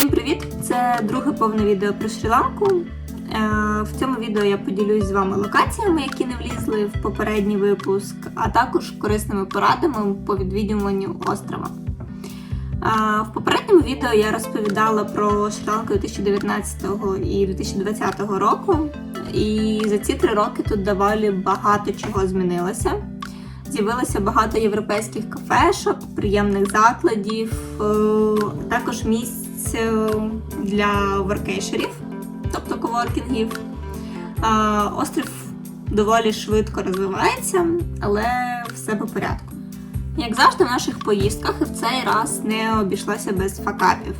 Всім привіт! Це друге повне відео про Шрі-Ланку. Е, В цьому відео я поділюсь з вами локаціями, які не влізли в попередній випуск, а також корисними порадами по відвідуванню острова. Е, В попередньому відео я розповідала про Шрі-Ланку 2019 і 2020 року. І за ці три роки тут доволі багато чого змінилося. З'явилося багато європейських кафешок, приємних закладів, е, також місць е, для воркейшерів, тобто коворкінгів. Острів доволі швидко розвивається, але все по порядку. Як завжди, в наших поїздках в цей раз не обійшлося без факапів.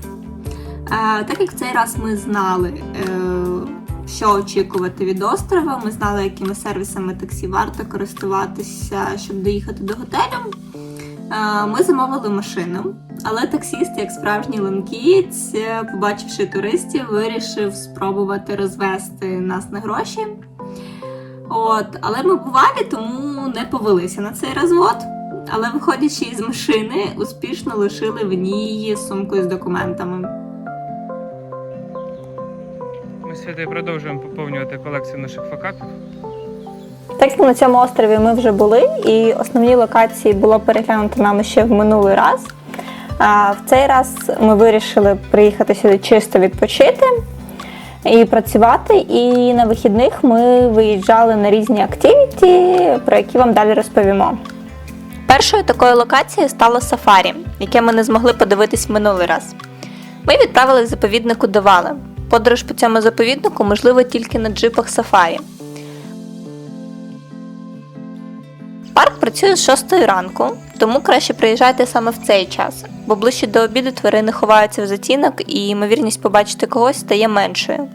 Так як в цей раз ми знали, е, що очікувати від острова, ми знали, якими сервісами таксі варто користуватися, щоб доїхати до готелю. Ми замовили машину, але таксіст, як справжній ланкієць, е, побачивши туристів, вирішив спробувати розвести нас на гроші. От, але ми бувалі, тому не повелися на цей розвод. Але виходячи із машини, успішно лишили в ній сумку з документами. Ми Святою продовжуємо поповнювати колекцію наших факапів. Текстом на цьому острові ми вже були, і основні локації було переглянуто нами ще в минулий раз. А в цей раз ми вирішили приїхати сюди чисто відпочити і працювати. І на вихідних ми виїжджали на різні активіті, про які вам далі розповімо. Першою такою локацією стало сафарі, яке ми не змогли подивитись в минулий раз. Ми відправили заповіднику до Вали. Подорож по цьому заповіднику можлива тільки на джипах сафарі. Парк працює з 6 ранку, тому краще приїжджайте саме в цей час, бо ближче до обіду тварини ховаються в затінок і ймовірність побачити когось стає меншою.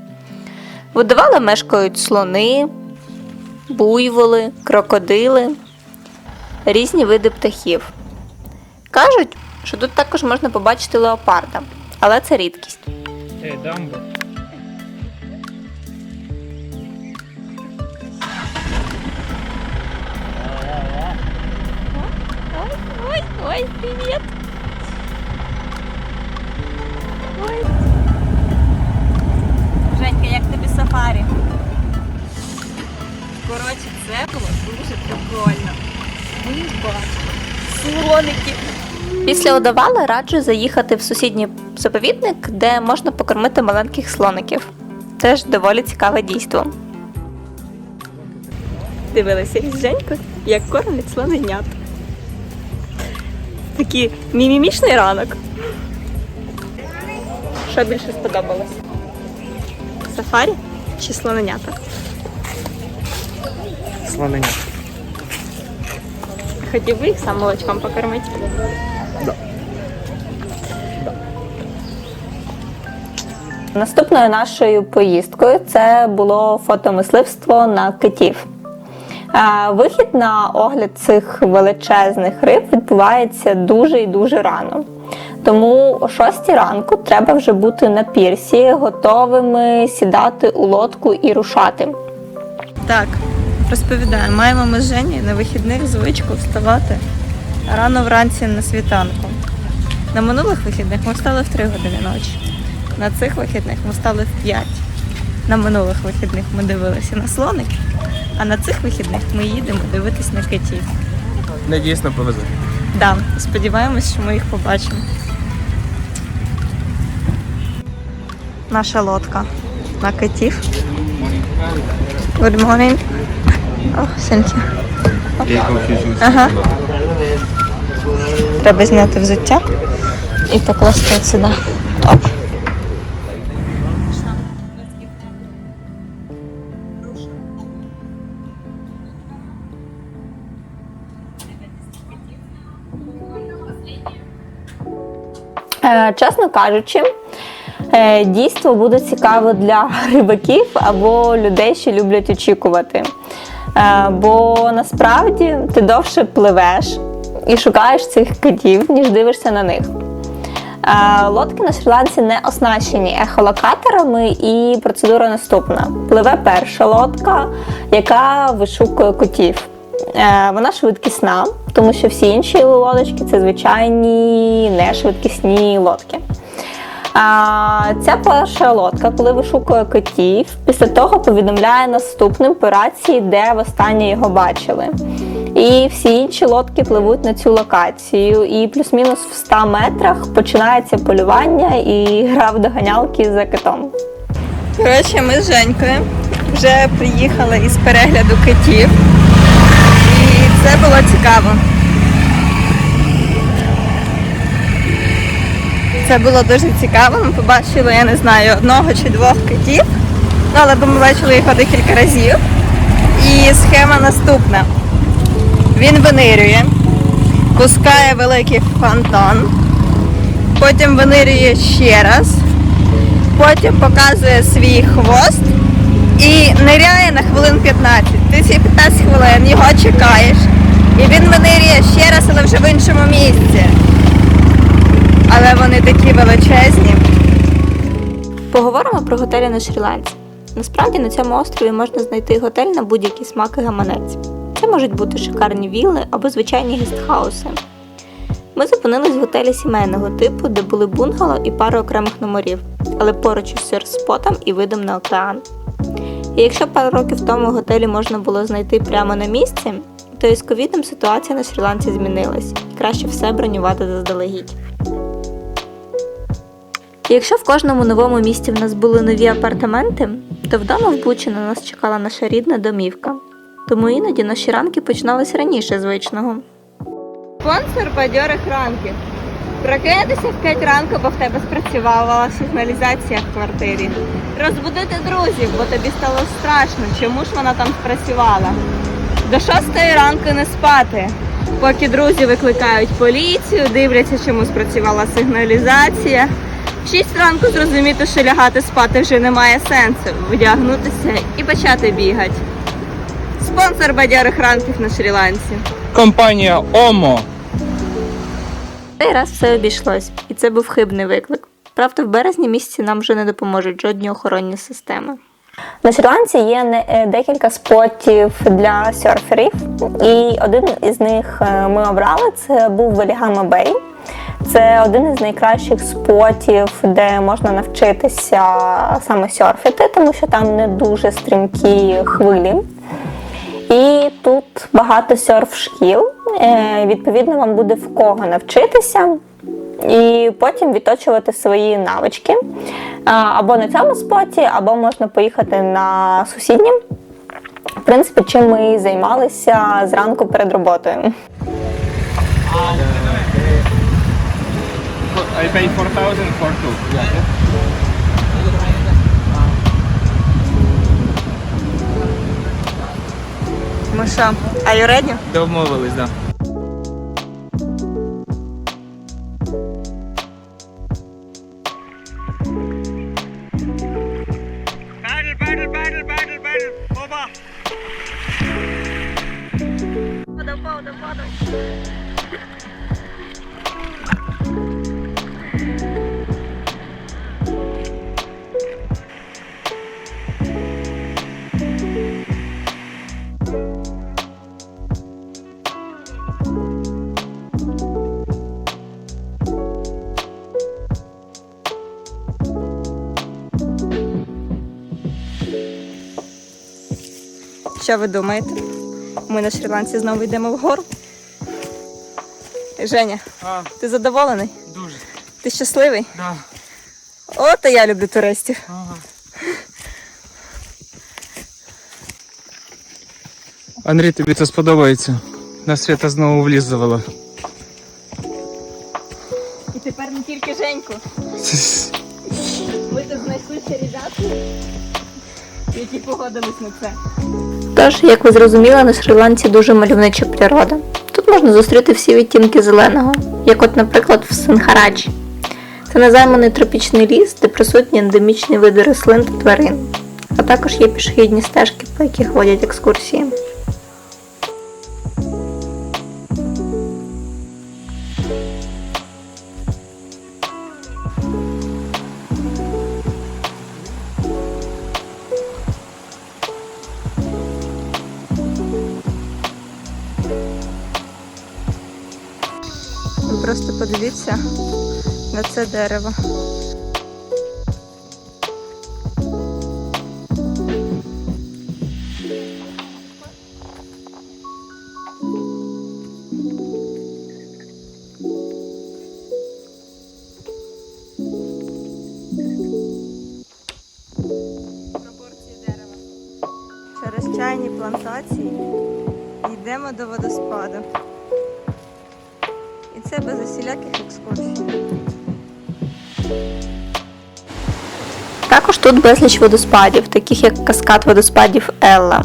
Водовали мешкають слони, буйволи, крокодили, різні види птахів. Кажуть, що тут також можна побачити леопарда, але це рідкість. Ей, ой, привет! Ой. Женька, як тобі сафарі? Коротше, це було дуже прикольно. Ми бачимо слоники. Після одавали раджу заїхати в сусідній заповідник, де можна покормити маленьких слоників. Теж доволі цікаве дійство. Дивилися із Женькою, як кормлять слоненят. Такий мімімічний ранок. Що більше сподобалось? Сафарі чи слоненята? Слонення. Хотів би їх сам молочком покормити? Наступною нашою поїздкою це було фотомисливство на китів. Вихід на огляд цих величезних риб відбувається дуже і дуже рано. Тому о 6 ранку треба вже бути на пірсі, готовими сідати у лодку і рушати. Так, розповідаю, маємо ми з Жені на вихідних звичку вставати рано вранці на світанку. На минулих вихідних ми встали в 3 години ночі. На цих вихідних ми встали в 5. На минулих вихідних ми дивилися на слоників, а на цих вихідних ми їдемо дивитись на китів. Не дійсно повезе. Да, сподіваємось, що ми їх побачимо. Наша лодка на китів. Good morning. Oh, thank you. Ага. Треба зняти взуття і покласти от сюди. Оп. Чесно кажучи, е, дійство буде цікаво для рибаків або людей, що люблять очікувати. Е, Бо насправді ти довше пливеш і шукаєш цих китів, ніж дивишся на них. Е, Лодки на Шрі-Ланці не оснащені ехолокаторами, і процедура наступна: пливе перша лодка, яка вишукує котів. Е, Вона швидкісна, тому що всі інші лодочки це звичайні нешвидкісні лодки. А, ця перша лодка, коли вишукує котів, після того повідомляє наступним по рації, де востаннє його бачили. І всі інші лодки пливуть на цю локацію. І плюс-мінус в 100 метрах починається полювання і гра в доганялки за китом. Коротше, ми з Женькою вже приїхали із перегляду китів. Це було цікаво. Це було дуже цікаво. Ми побачили, я не знаю, одного чи двох китів. Ну, але ми бачили їх декілька разів. І схема наступна. Він винирює, пускає великий фонтан, потім винирює ще раз, потім показує свій хвост і ниряє на хвилин 15. Ти ці 15 хвилин його чекаєш, і він винирює ще раз, але вже в іншому місці. Але вони такі величезні. Поговоримо про готелі на Шрі-Ланці. Насправді на цьому острові можна знайти готель на будь-який смак і гаманець. Це можуть бути шикарні вілли або звичайні гестхауси. Ми зупинились в готелі сімейного типу, де були бунгало і пара окремих номерів, але поруч із серспотом і видом на океан. І якщо пару років тому готелі можна було знайти прямо на місці, то із ковідом ситуація на Шрі-Ланці змінилась і краще все бронювати заздалегідь. Якщо в кожному новому місті в нас були нові апартаменти, то вдома в Бучі на нас чекала наша рідна домівка. Тому іноді наші ранки починалися раніше звичного. Спонсор бадьорих ранків. Прокинутися в 5 ранку, бо в тебе спрацювала сигналізація в квартирі. Розбудити друзів, бо тобі стало страшно, чому ж вона там спрацювала. До 6 ранку не спати, поки друзі викликають поліцію, дивляться, чому спрацювала сигналізація. В 6 ранку зрозуміти, що лягати спати вже немає сенсу, вдягнутися і почати бігати. Спонсор бадьорих ранків на Шрі-Ланці. Компанія ОМО. Цей раз все обійшлось, і це був хибний виклик. Правда, в березні місяці нам вже не допоможуть жодні охоронні системи. На Шрі-Ланці є е, декілька спотів для серферів, і один із них е, ми обрали це був Велігама Бей. Це один із найкращих спотів, де можна навчитися саме серфити, тому що там не дуже стрімкі хвилі. І тут багато серф-шкіл. Е, Відповідно, вам буде в кого навчитися. І потім відточувати свої навички. Або на цьому споті, або можна поїхати на сусідні. В принципі, чим ми і займалися зранку перед роботою. I pay 4,000 for two. Ну що, are you ready? Домовились, да. Що ви думаєте? Ми на Шрі-Ланці знову йдемо вгору. Женя, А, ти задоволений? дуже. Ти щасливий? Да. От і я люблю туристів. Ага. Андрій, тобі це сподобається. На свята знову влізувала. І тепер не тільки Женьку. Ми тут знайшли ще ребят, які погодились на це. Тож, як ви зрозуміли, на Шрі-Ланці дуже мальовнича природа. Тут можна зустріти всі відтінки зеленого, як от, наприклад, в Синхараджі. Це незайманий тропічний ліс, де присутні ендемічні види рослин та тварин, а також є пішохідні стежки, по яких водять екскурсії. Ви просто подивіться на це дерево. Також тут безліч водоспадів, таких як каскад водоспадів Елла.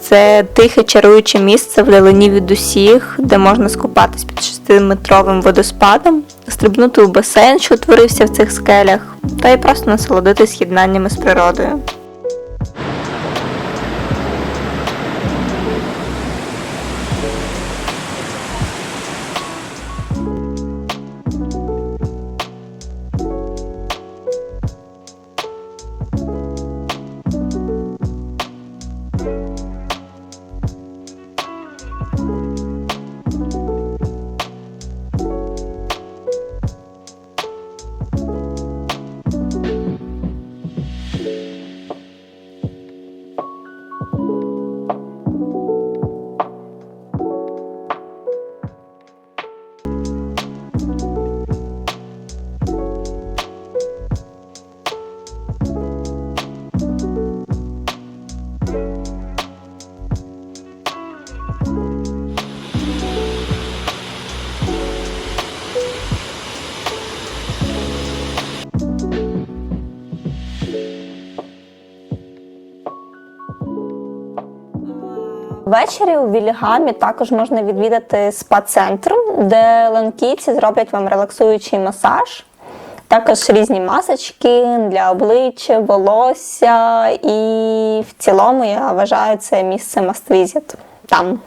Це тихе чаруюче місце в далині від усіх, де можна скупатись під 6-метровим водоспадом, стрибнути у басейн, що утворився в цих скелях, та й просто насолодитись єднаннями з природою. Ввечері у Вільгамі також можна відвідати спа-центр, де ланкійці зроблять вам релаксуючий масаж. Також різні масочки для обличчя, волосся. І в цілому я вважаю це місце маствізіт. Там.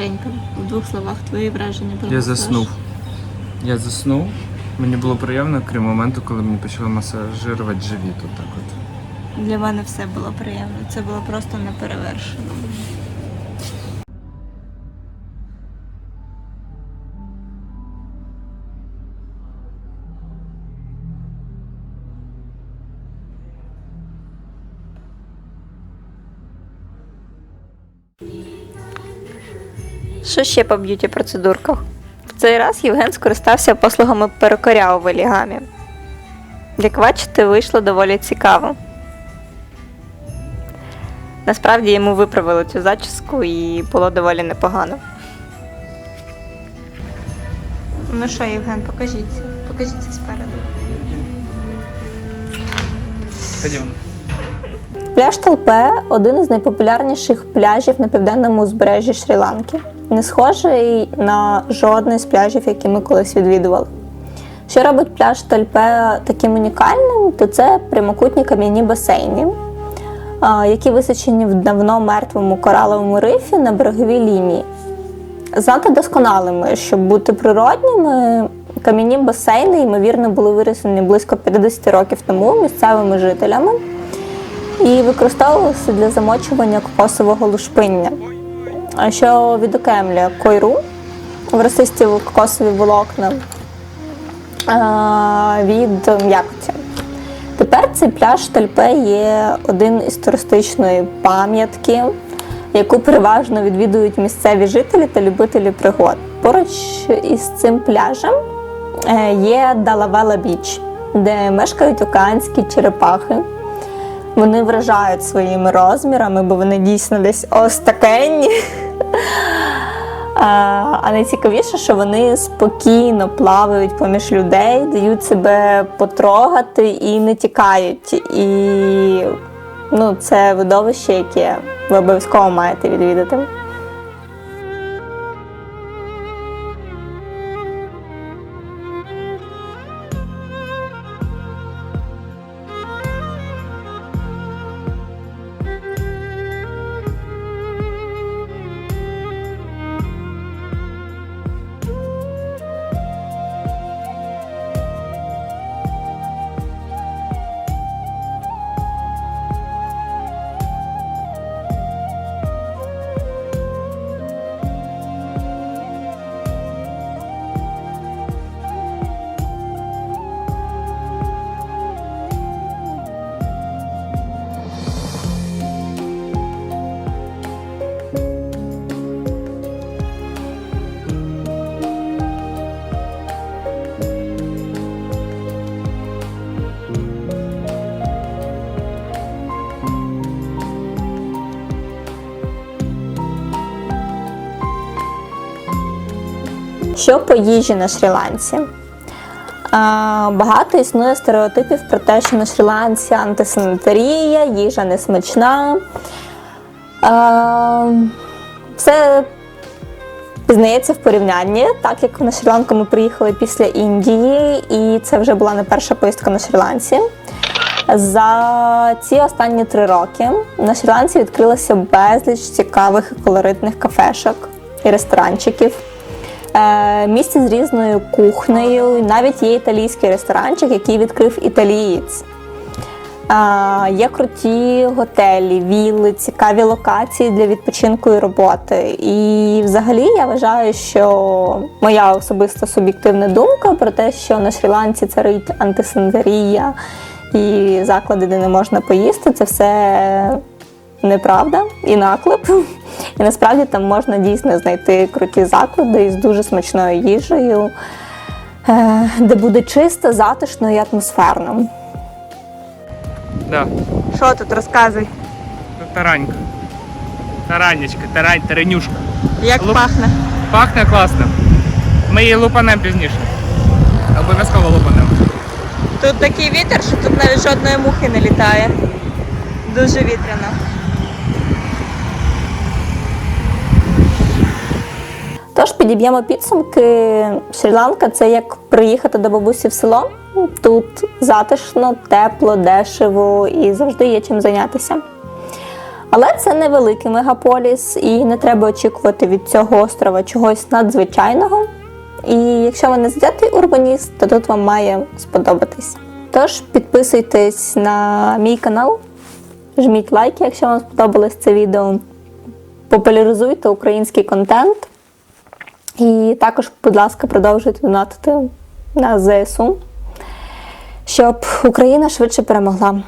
Женька, в двох словах твої враження про Я масаж. заснув. Я заснув. Мені було приємно, крім моменту, коли мені почали масажирувати живіт. Отак от. Для мене все було приємно. Це було просто неперевершено. Що ще по б'юті процедурках? В цей раз Євген скористався послугами перукаря у Велігамі. Як бачите, вийшло доволі цікаво. Насправді йому виправили цю зачіску і було доволі непогано. Ну що, Євген, покажіться. Покажіться спереду. Ходімо. Пляж Талпе один із найпопулярніших пляжів на південному узбережжі Шрі-Ланки. Не схожий на жодний з пляжів, які ми колись відвідували. Що робить пляж Тальпе таким унікальним, то це прямокутні кам'яні басейни, які височені в давно мертвому кораловому рифі на береговій лінії. Занадто досконалими, щоб бути природніми, кам'яні басейни, ймовірно, були вирішені близько 50 років тому місцевими жителями і використовувалися для замочування кокосового лушпиння, що відокремлює койру в росисті кокосові волокна від м'якоті. Тепер цей пляж Тальпе є один із туристичної пам'ятки, яку переважно відвідують місцеві жителі та любителі пригод. Поруч із цим пляжем е, є Далавела Біч, де мешкають океанські черепахи. Вони вражають своїми розмірами, бо вони дійсно десь ось такенні. А, найцікавіше, що вони спокійно плавають поміж людей, дають себе потрогати і не тікають. І ну, це видовище, яке ви обов'язково маєте відвідати. Що по їжі на Шрі-Ланці? Багато існує стереотипів про те, що на Шрі-Ланці антисанітарія, їжа несмачна. Все пізнається в порівнянні, так як на Шрі-Ланку ми приїхали після Індії, і це вже була не перша поїздка на Шрі-Ланці. За ці останні три роки на Шрі-Ланці відкрилося безліч цікавих і колоритних кафешок і ресторанчиків. Е, місце з різною кухнею, навіть є італійський ресторанчик, який відкрив італієць. Е, є круті готелі, вілли, цікаві локації для відпочинку і роботи. І взагалі я вважаю, що моя особиста суб'єктивна думка про те, що на Шрі-Ланці царить антисанітарія і заклади, де не можна поїсти, це все неправда і наклеп. І насправді там можна дійсно знайти круті заклади із дуже смачною їжею, е, де буде чисто, затишно і атмосферно. Да. Що тут розказуй? Це таранька. Таранечка, тарань, таранюшка. Як Лук. пахне? Пахне класно. Ми її лупанемо пізніше. Обов'язково лупанемо. Тут такий вітер, що тут навіть жодної мухи не літає. Дуже вітряно. Тож підіб'ємо підсумки. Шрі-Ланка це як приїхати до бабусі в село. Тут затишно, тепло, дешево і завжди є чим зайнятися. Але це невеликий мегаполіс, і не треба очікувати від цього острова чогось надзвичайного. І якщо ви не завзятий урбаніст, то тут вам має сподобатись. Тож підписуйтесь на мій канал, жміть лайки, якщо вам сподобалось це відео. Популяризуйте український контент. І також, будь ласка, продовжуйте донатити на ЗСУ, щоб Україна швидше перемогла.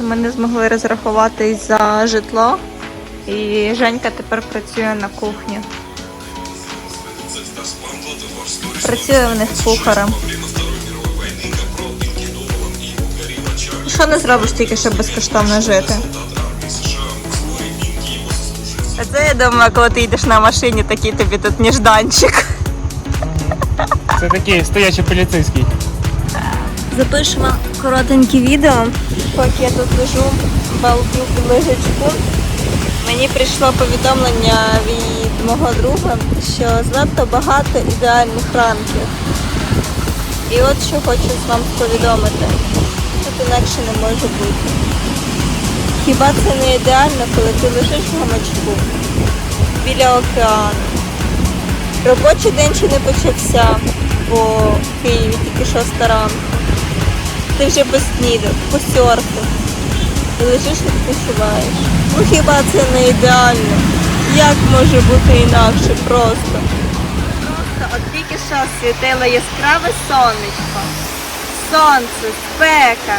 Ми не змогли розрахуватись за житло, і Женька тепер працює на кухні. Працює в них кухарем. Що не зробиш тільки, щоб безкоштовно жити? А це я думаю, коли ти йдеш на машині, такий тобі тут ніжданчик. Це такий стоячий поліцейський. Запишемо коротеньке відео, поки я тут лежу, балдю під лежачку. Мені прийшло повідомлення від мого друга, що занадто багато ідеальних ранків. І от що хочу вам повідомити. Інакше не може бути. Хіба це не ідеально, коли ти лежиш в гамачку біля океану? Робочий день ще не почався, бо в Києві тільки шоста ранку. Ти вже поснідав, посьоркав. І лежиш і відпочиваєш. Ну хіба це не ідеально? Як може бути інакше просто? Просто от тільки що світило яскраве сонечко. Сонце, спека.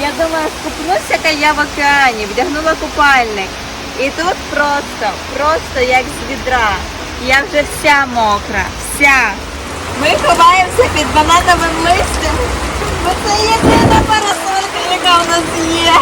Я думаю, скупнуся-ка я в океані, вдягнула купальник. І тут просто, просто як з відра. Я вже вся мокра, вся. Ми ховаємося під банановим листям, бо це єдина парасолька, яка у нас є.